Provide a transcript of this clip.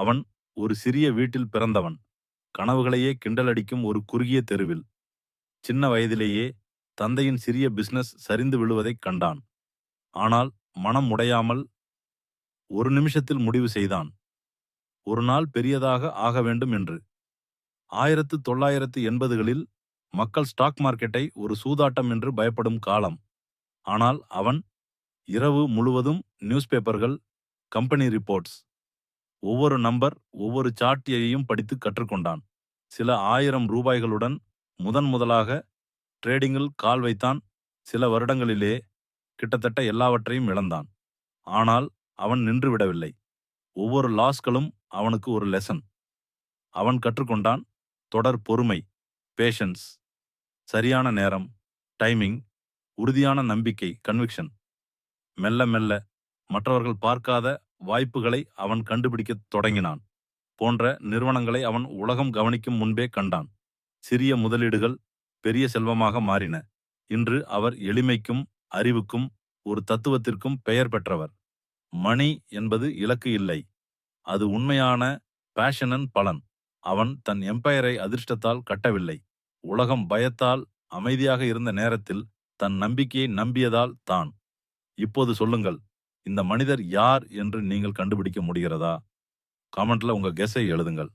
அவன் ஒரு சிறிய வீட்டில் பிறந்தவன். கனவுகளையே கிண்டலடிக்கும் ஒரு குறுகிய தெருவில். சின்ன வயதிலேயே தந்தையின் சிறிய பிசினஸ் சரிந்து விழுவதைக் கண்டான். ஆனால் மனம் உடையாமல் ஒரு நிமிஷத்தில் முடிவு செய்தான். ஒரு நாள் பெரியதாக ஆக வேண்டும் என்று. ஆயிரத்து தொள்ளாயிரத்து எண்பதுகளில் மக்கள் ஸ்டாக் மார்க்கெட்டை ஒரு சூதாட்டம் என்று பயப்படும் காலம். ஆனால் அவன் இரவு முழுவதும் நியூஸ் பேப்பர்கள் கம்பெனி ரிப்போர்ட்ஸ் ஒவ்வொரு நம்பர் ஒவ்வொரு சாட்டியையும் படித்து கற்றுக்கொண்டான். சில ஆயிரம் ரூபாய்களுடன் முதன் முதலாக ட்ரேடிங்கில் கால் வைத்தான். சில வருடங்களிலே கிட்டத்தட்ட எல்லாவற்றையும் இழந்தான். ஆனால் அவன் நின்று விடவில்லை. ஒவ்வொரு லாஸ்களும் அவனுக்கு ஒரு லெசன். அவன் கற்றுக்கொண்டான் தொடர் பொறுமை பேஷன்ஸ் சரியான நேரம் டைமிங் உறுதியான நம்பிக்கை கன்விக்ஷன். மெல்ல மெல்ல மற்றவர்கள் பார்க்காத வாய்ப்புகளை அவன் கண்டுபிடிக்கத் தொடங்கினான் போன்ற நிறுவனங்களை அவன் உலகம் கவனிக்கும் முன்பே கண்டான். சிறிய முதலீடுகள் பெரிய செல்வமாக மாறின. இன்று அவர் எளிமைக்கும் அறிவுக்கும் ஒரு தத்துவத்திற்கும் பெயர் பெற்றவர். மணி என்பது இலக்கு இல்லை. அது உண்மையான பேஷனன் பலன். அவன் தன் எம்பையரை அதிர்ஷ்டத்தால் கட்டவில்லை. உலகம் பயத்தால் அமைதியாக இருந்த நேரத்தில் தன் நம்பிக்கையை நம்பியதால் தான். இப்போது சொல்லுங்கள் இந்த மனிதர் யார் என்று நீங்கள் கண்டுபிடிக்க முடிகிறதா? காமெண்ட்ல உங்க கெஸை எழுதுங்கள்.